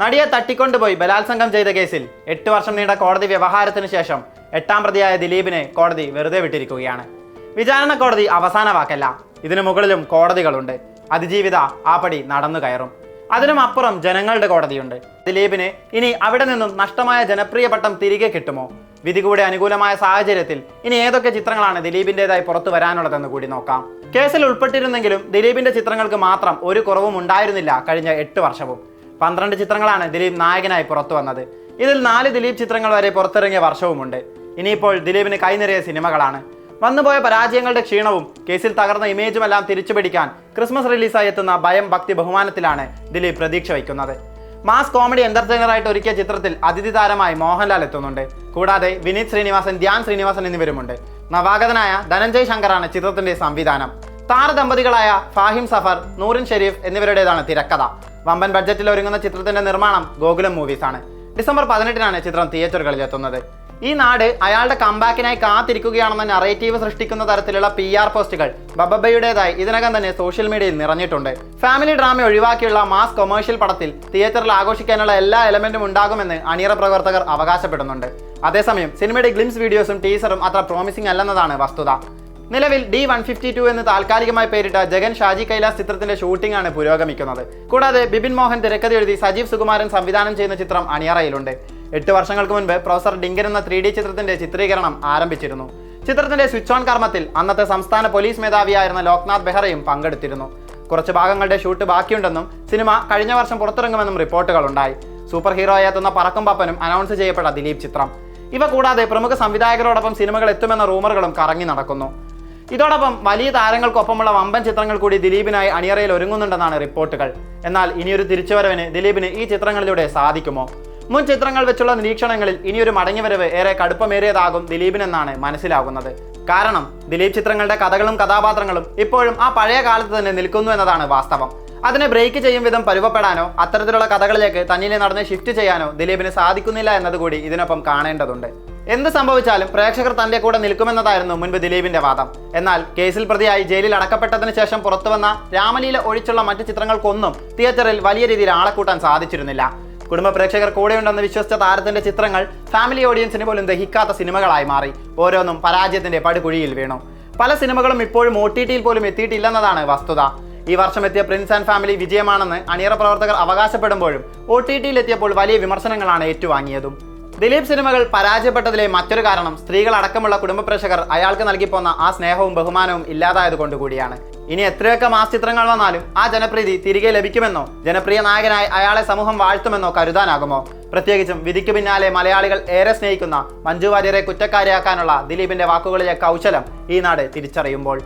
നടിയെ തട്ടിക്കൊണ്ടുപോയി ബലാത്സംഗം ചെയ്ത കേസിൽ എട്ട് വർഷം നീണ്ട കോടതി വ്യവഹാരത്തിന് ശേഷം എട്ടാം പ്രതിയായ ദിലീപിനെ കോടതി വെറുതെ വിട്ടിരിക്കുകയാണ്. വിചാരണ കോടതി അവസാന വാക്കല്ല. ഇതിനു മുകളിലും കോടതികളുണ്ട്. അതിജീവിത ആ പടി നടന്നു കയറും. അതിനും അപ്പുറം ജനങ്ങളുടെ കോടതിയുണ്ട്. ദിലീപിന് ഇനി അവിടെ നിന്നും നഷ്ടമായ ജനപ്രിയ പട്ടം തിരികെ കിട്ടുമോ? വിധി കൂടെ അനുകൂലമായ സാഹചര്യത്തിൽ ഇനി ഏതൊക്കെ ചിത്രങ്ങളാണ് ദിലീപിന്റെതായി പുറത്തു വരാനുള്ളതെന്ന് കൂടി നോക്കാം. കേസിൽ ഉൾപ്പെട്ടിരുന്നെങ്കിലും ദിലീപിന്റെ ചിത്രങ്ങൾക്ക് മാത്രം ഒരു കുറവും ഉണ്ടായിരുന്നില്ല കഴിഞ്ഞ എട്ട് വർഷവും. പന്ത്രണ്ട് ചിത്രങ്ങളാണ് ദിലീപ് നായകനായി പുറത്തു വന്നത്. ഇതിൽ നാല് ദിലീപ് ചിത്രങ്ങൾ വരെ പുറത്തിറങ്ങിയ വർഷവുമുണ്ട്. ഇനിയിപ്പോൾ ദിലീപിന് കൈനിറയ സിനിമകളാണ്. വന്നുപോയ പരാജയങ്ങളുടെ ക്ഷീണവും കേസിൽ തകർന്ന ഇമേജുമെല്ലാം തിരിച്ചുപിടിക്കാൻ ക്രിസ്മസ് റിലീസായി എത്തുന്ന ഭയം ഭക്തി ബഹുമാനത്തിലാണ് ദിലീപ് പ്രതീക്ഷ വയ്ക്കുന്നത്. മാസ് കോമഡി എന്റർടൈനറായിട്ട് ഒരുക്കിയ ചിത്രത്തിൽ അതിഥി താരമായി മോഹൻലാൽ എത്തുന്നുണ്ട്. കൂടാതെ വിനീത് ശ്രീനിവാസൻ ധ്യാൻ ശ്രീനിവാസൻ എന്നിവരുമുണ്ട്. നവാഗതനായ ധനഞ്ജയ് ശങ്കറാണ് ചിത്രത്തിന്റെ സംവിധാനം. താരദമ്പതികളായ ഫാഹിം സഫർ നൂറിൻ ഷെരീഫ് എന്നിവരുടേതാണ് തിരക്കഥ. വമ്പൻ ബഡ്ജറ്റിൽ ഒരുങ്ങുന്ന ചിത്രത്തിന്റെ നിർമ്മാണം ഗോകുലം മൂവീസ് ആണ്. ഡിസംബർ പതിനെട്ടിനാണ് ചിത്രം തിയേറ്ററുകളിൽ എത്തുന്നത്. ഈ നാട് അയാളുടെ കമ്പാക്കിനായി കാത്തിരിക്കുകയാണെന്ന നറേറ്റീവ് സൃഷ്ടിക്കുന്ന തരത്തിലുള്ള പി ആർ പോസ്റ്റുകൾ ബബബയുടേതായി ഇതിനകം തന്നെ സോഷ്യൽ മീഡിയയിൽ നിറഞ്ഞിട്ടുണ്ട്. ഫാമിലി ഡ്രാമ ഒഴിവാക്കിയുള്ള മാസ് കൊമേഴ്ഷ്യൽ പടത്തിൽ തിയേറ്ററിൽ ആഘോഷിക്കാനുള്ള എല്ലാ എലമെന്റും ഉണ്ടാകുമെന്ന് അണിയറ പ്രവർത്തകർ അവകാശപ്പെടുന്നുണ്ട്. അതേസമയം സിനിമയുടെ ഗ്ലിംസ് വീഡിയോസും ടീസറും അത്ര പ്രോമിസിംഗ് അല്ലെന്നതാണ് വസ്തുത. നിലവിൽ ഡി വൺ ഫിഫ്റ്റി ടു എന്ന് താൽക്കാലികമായി പേരിട്ട ജഗൻ ഷാജി കൈലാസ് ചിത്രത്തിന്റെ ഷൂട്ടിംഗ് ആണ് പുരോഗമിക്കുന്നത്. കൂടാതെ ബിപിൻ മോഹൻ തിരക്കഥ എഴുതി സജീവ് സുകുമാരൻ സംവിധാനം ചെയ്യുന്ന ചിത്രം അണിയറയിലുണ്ട്. എട്ട് വർഷങ്ങൾക്ക് മുൻപ് പ്രൊഫസർ ഡിങ്കൻ എന്ന ത്രീ ഡി ചിത്രത്തിന്റെ ചിത്രീകരണം ആരംഭിച്ചിരുന്നു. ചിത്രത്തിന്റെ സ്വിച്ച് ഓൺ കർമ്മത്തിൽ അന്നത്തെ സംസ്ഥാന പോലീസ് മേധാവിയായിരുന്ന ലോക്നാഥ് ബെഹ്റയും പങ്കെടുത്തിരുന്നു. കുറച്ച് ഭാഗങ്ങളുടെ ഷൂട്ട് ബാക്കിയുണ്ടെന്നും സിനിമ കഴിഞ്ഞ വർഷം പുറത്തിറങ്ങുമെന്നും റിപ്പോർട്ടുകളുണ്ടായി സൂപ്പർ ഹീറോ എത്തുന്ന പറക്കും പപ്പനും അനൗൺസ് ചെയ്യപ്പെട്ട ദിലീപ് ചിത്രം. ഇവ കൂടാതെ പ്രമുഖ സംവിധായകരോടൊപ്പം സിനിമകൾ എത്തുമെന്ന റൂമറുകളും കറങ്ങി നടക്കുന്നു. ഇതോടൊപ്പം വലിയ താരങ്ങൾക്കൊപ്പമുള്ള വമ്പൻ ചിത്രങ്ങൾ കൂടി ദിലീപിനായി അണിയറയിൽ ഒരുങ്ങുന്നുണ്ടെന്നാണ് റിപ്പോർട്ടുകൾ. എന്നാൽ ഇനിയൊരു തിരിച്ചുവരവിന് ദിലീപിന് ഈ ചിത്രങ്ങളിലൂടെ സാധിക്കുമോ? മുൻ ചിത്രങ്ങൾ വെച്ചുള്ള നിരീക്ഷണങ്ങളിൽ ഇനിയൊരു മടങ്ങിവരവ് ഏറെ കടുപ്പമേറിയതാകും ദിലീപിനെന്നാണ് മനസ്സിലാകുന്നത്. കാരണം ദിലീപ് ചിത്രങ്ങളുടെ കഥകളും കഥാപാത്രങ്ങളും ഇപ്പോഴും ആ പഴയ കാലത്ത് തന്നെ നിൽക്കുന്നു എന്നതാണ് വാസ്തവം. അതിനെ ബ്രേക്ക് ചെയ്യും വിധം പരുവപ്പെടാനോ അത്തരത്തിലുള്ള കഥകളിലേക്ക് തന്നിലെ നടന്ന് ഷിഫ്റ്റ് ചെയ്യാനോ ദിലീപിന് സാധിക്കുന്നില്ല എന്നതുകൂടി ഇതിനൊപ്പം കാണേണ്ടതുണ്ട്. എന്ത് സംഭവിച്ചാലും പ്രേക്ഷകർ തന്റെ കൂടെ നിൽക്കുമെന്നതായിരുന്നു മുൻപ് ദിലീപിന്റെ വാദം. എന്നാൽ കേസിൽ പ്രതിയായി ജയിലിൽ അടക്കപ്പെട്ടതിന് ശേഷം പുറത്തുവന്ന രാമലീല ഒഴിച്ചുള്ള മറ്റു ചിത്രങ്ങൾക്കൊന്നും തിയേറ്ററിൽ വലിയ രീതിയിൽ ആളെ കൂട്ടാൻ സാധിച്ചിരുന്നില്ല. കുടുംബ പ്രേക്ഷകർ കൂടെയുണ്ടെന്ന് വിശ്വസിച്ച താരത്തിന്റെ ചിത്രങ്ങൾ ഫാമിലി ഓഡിയൻസിന് പോലും ദഹിക്കാത്ത സിനിമകളായി മാറി. ഓരോന്നും പരാജയത്തിന്റെ പടുകുഴിയിൽ വീണു. പല സിനിമകളും ഇപ്പോഴും ഒ ടി ടിയിൽ പോലും എത്തിയിട്ടില്ലെന്നതാണ് വസ്തുത. ഈ വർഷം എത്തിയ പ്രിൻസ് ആൻഡ് ഫാമിലി വിജയമാണെന്ന് അണിയറ പ്രവർത്തകർ അവകാശപ്പെടുമ്പോഴും ഒ ടി ടിയിൽ എത്തിയപ്പോൾ വലിയ വിമർശനങ്ങളാണ് ഏറ്റുവാങ്ങിയതും. ദിലീപ് സിനിമകൾ പരാജയപ്പെട്ടതിലെ മറ്റൊരു കാരണം സ്ത്രീകൾ അടക്കമുള്ള കുടുംബ പ്രേക്ഷകർ അയാൾക്ക് നൽകിപ്പോന്ന ആ സ്നേഹവും ബഹുമാനവും ഇല്ലാതായത് കൊണ്ടുകൂടിയാണ് ഇനി എത്രയൊക്കെ മാസ് ചിത്രങ്ങൾ വന്നാലും ആ ജനപ്രീതി തിരികെ ലഭിക്കുമെന്നോ ജനപ്രിയ നായകനായി അയാളെ സമൂഹം വാഴ്ത്തുമെന്നോ കരുതാനാകുമോ? പ്രത്യേകിച്ചും വിധിക്ക് പിന്നാലെ മലയാളികൾ ഏറെ സ്നേഹിക്കുന്ന മഞ്ജു വാര്യരെ കുറ്റക്കാരിയാക്കാനുള്ള ദിലീപിന്റെ വാക്കുകളിലെ കൗശലം ഈ നാട് തിരിച്ചറിയുമ്പോൾ.